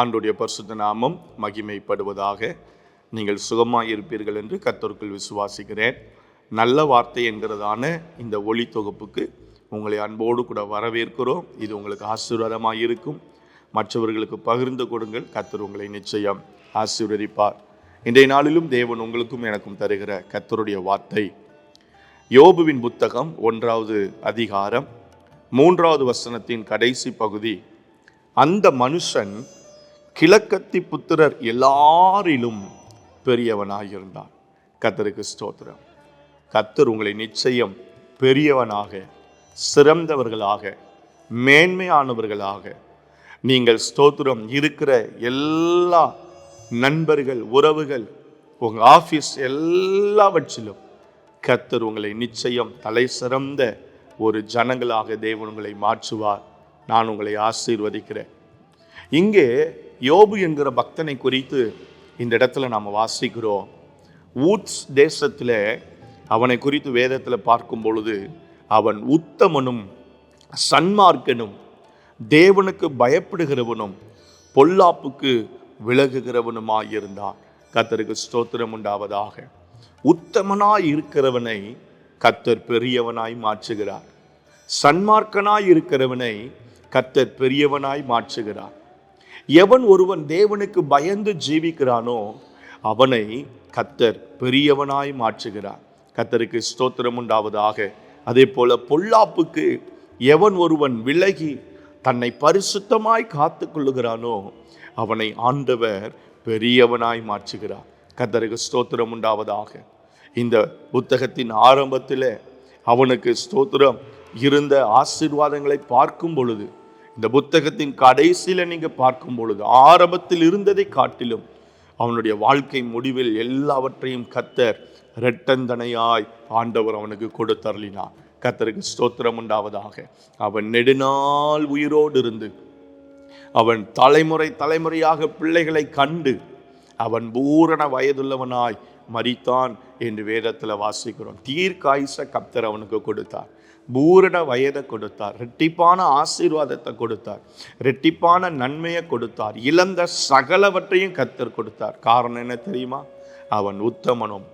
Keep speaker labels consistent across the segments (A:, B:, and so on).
A: ஆண்டுடைய பரிசுத்த நாமம் மகிமைப்படுவதாக நீங்கள் சுகமாக இருப்பீர்கள் என்று கத்தருக்குள் விசுவாசிக்கிறேன். நல்ல வார்த்தை என்கிறதான இந்த ஒளி தொகுப்புக்கு உங்களை அன்போடு கூட வரவேற்கிறோம். இது உங்களுக்கு ஆசீர்வாதமாக இருக்கும். மற்றவர்களுக்கு பகிர்ந்து கொடுங்கள். கத்தர் உங்களை நிச்சயம் ஆசீர்வதிப்பார். இன்றைய நாளிலும் தேவன் உங்களுக்கும் எனக்கும் தருகிற கத்தருடைய வார்த்தை. யோபுவின் புத்தகம் ஒன்றாவது அதிகாரம் மூன்றாவது வசனத்தின் கடைசி பகுதி. அந்த மனுஷன் கிழக்கத்தி புத்திரர் எல்லாரிலும் பெரியவனாயிருந்தான் கத்தருக்கு ஸ்தோத்திரம். கத்தர் உங்களை நிச்சயம் பெரியவனாக சிறந்தவர்களாக மேன்மையானவர்களாக நீங்கள் ஸ்தோத்திரம் இருக்கிற எல்லா நண்பர்கள் உறவுகள் உங்கள் ஆஃபீஸ் எல்லாவற்றிலும் கத்தர் உங்களை நிச்சயம் தலை சிறந்த ஒரு ஜனங்களாக தேவன் உங்களை மாற்றுவார். நான் உங்களை ஆசீர்வதிக்கிறேன். இங்கே யோபு என்கிற பக்தனை குறித்து இந்த இடத்துல நாம் வாசிக்கிறோம். ஊட்ஸ் தேசத்தில் அவனை குறித்து வேதத்தில் பார்க்கும் பொழுது அவன் உத்தமனும் சன்மார்க்கனும் தேவனுக்கு பயப்படுகிறவனும் பொல்லாப்புக்கு விலகுகிறவனுமாயிருந்தான். கத்தருக்கு ஸ்தோத்திரம் உண்டாவதாக. உத்தமனாய் இருக்கிறவனை கத்தர் பெரியவனாய் மாற்றுகிறார். சன்மார்க்கனாய் இருக்கிறவனை கத்தர் பெரியவனாய் மாற்றுகிறார். எவன் ஒருவன் தேவனுக்கு பயந்து ஜீவிக்கிறானோ அவனை கத்தர் பெரியவனாய் மாற்றுகிறார். கத்தருக்கு ஸ்தோத்திரம் உண்டாவதாக. அதே போல பொல்லாப்புக்கு எவன் ஒருவன் விலகி தன்னை பரிசுத்தமாய் காத்து கொள்ளுகிறானோ அவனை ஆண்டவர் பெரியவனாய் மாற்றுகிறார். கத்தருக்கு ஸ்தோத்திரம் உண்டாவதாக. இந்த புத்தகத்தின் ஆரம்பத்தில் அவனுக்கு ஸ்தோத்திரம் இருந்த ஆசீர்வாதங்களை பார்க்கும் பொழுது இந்த புத்தகத்தின் கடைசியில் நீங்கள் பார்க்கும் பொழுது ஆரம்பத்தில் இருந்ததை காட்டிலும் அவனுடைய வாழ்க்கை முடிவில் எல்லாவற்றையும் கத்தர் இரட்டந்தனையாய் ஆண்டவர் அவனுக்கு கொடுத்தருளினார் கத்தருக்கு ஸ்தோத்திரம் உண்டாவதாக. அவன் நெடுநாள் உயிரோடு இருந்து அவன் தலைமுறை தலைமுறையாக பிள்ளைகளை கண்டு அவன் பூரண வயதுள்ளவனாய் மறித்தான் என்று வேதத்தில் வாசிக்கிறோம். தீர்க்காயுச கப்தர் அவனுக்கு கொடுத்தார். பூரண வயதை கொடுத்தார். ரெட்டிப்பான ஆசீர்வாதத்தை கொடுத்தார். ரெட்டிப்பான நன்மையை கொடுத்தார். இழந்த சகலவற்றையும் கத்தர் கொடுத்தார். காரணம் என்ன தெரியுமா? அவன் உத்தமனும்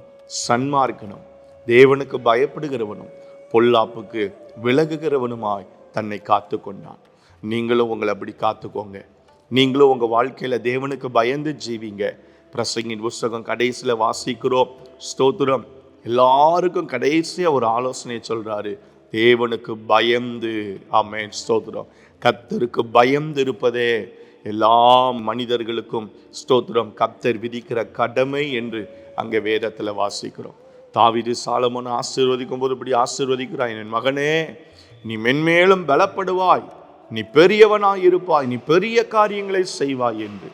A: சன்மார்க்கனும் தேவனுக்கு பயப்படுகிறவனும் பொல்லாப்புக்கு விலகுகிறவனுமாய் தன்னை காத்து கொண்டான் நீங்களும் உங்களை அப்படி காத்துக்கோங்க. நீங்களும் உங்கள் வாழ்க்கையில் தேவனுக்கு பயந்து ஜீவிங்க. பிரசங்கின் புஸ்தகம் கடைசியில் வாசிக்கிறோம். ஸ்தோத்திரம். எல்லாருக்கும் கடைசியாக ஒரு ஆலோசனை சொல்கிறாரு தேவனுக்கு பயந்து ஆமேன் ஸ்தோத்திரம். கத்தருக்கு பயந்து இருப்பதே எல்லா மனிதர்களுக்கும் ஸ்தோத்திரம். கத்தர் விதிக்கிற கடமை என்று அங்கே வேதத்தில் வாசிக்கிறோம். தாவிது சாலமோன் ஆசீர்வதிக்கும் போது இப்படி ஆசீர்வதிக்கிறாய். என் மகனே நீ மென்மேலும் பலப்படுவாய். நீ பெரியவனாய் இருப்பாய். நீ பெரிய காரியங்களை செய்வாய் என்று.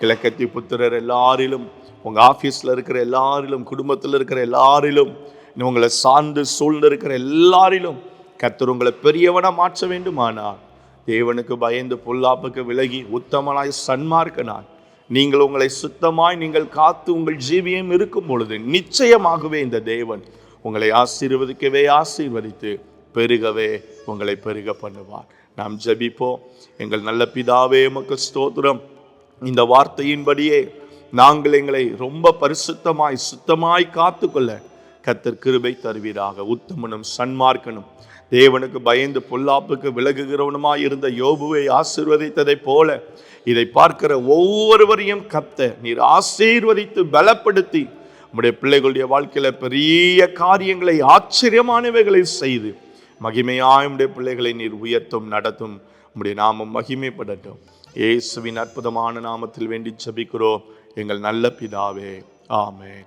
A: கிழக்கத்தி புத்திரர் எல்லாரிலும் உங்கள் ஆஃபீஸில் இருக்கிற எல்லாரிலும் குடும்பத்தில் இருக்கிற எல்லாரிலும் உங்களை சார்ந்து சூழ்ந்திருக்கிற எல்லாரிலும் கத்தர் உங்களை பெரியவனாக மாற்ற வேண்டுமானால். தேவனுக்கு பயந்து பொல்லாப்புக்கு விலகி உத்தமனாய் சன்மார்க்கனாய். நீங்கள் உங்களை சுத்தமாய் நீங்கள் காத்து உங்கள் ஜீவியம் இருக்கும் பொழுது நிச்சயமாகவே இந்த தேவன் உங்களை ஆசீர்வதிக்கவே ஆசீர்வதித்து பெருகவே உங்களை பெருக பண்ணுவார். நாம் ஜபிப்போம். எங்கள் நல்ல பிதாவே மக்கள் ஸ்தோத்திரம். இந்த வார்த்தையின்படியே நாங்கள் எங்களை ரொம்ப பரிசுத்தமாய் சுத்தமாய் காத்துக்கொள்ள கத்தர் கிருபை தருவீராக. உத்தமனும் சன்மார்க்கனும். தேவனுக்கு பயந்து பொல்லாப்புக்கு விலகுகிறவனுமாய் இருந்த யோபுவை ஆசிர்வதித்ததைப் போல இதை பார்க்கிற ஒவ்வொருவரையும் கத்த நீர் ஆசீர்வதித்து பலப்படுத்தி நம்முடைய பிள்ளைகளுடைய வாழ்க்கையில பெரிய காரியங்களை ஆச்சரியமானவைகளை செய்து மகிமையாய் நம்முடைய பிள்ளைகளை நீர் உயர்த்தும் நடத்தும். நம்முடைய நாமம் மகிமைப்படட்டும். இயேசுவின் அற்புதமான நாமத்தில் வேண்டி ஜபிக்கிறோம். எங்கள் நல்ல பிதாவே. ஆமேன்.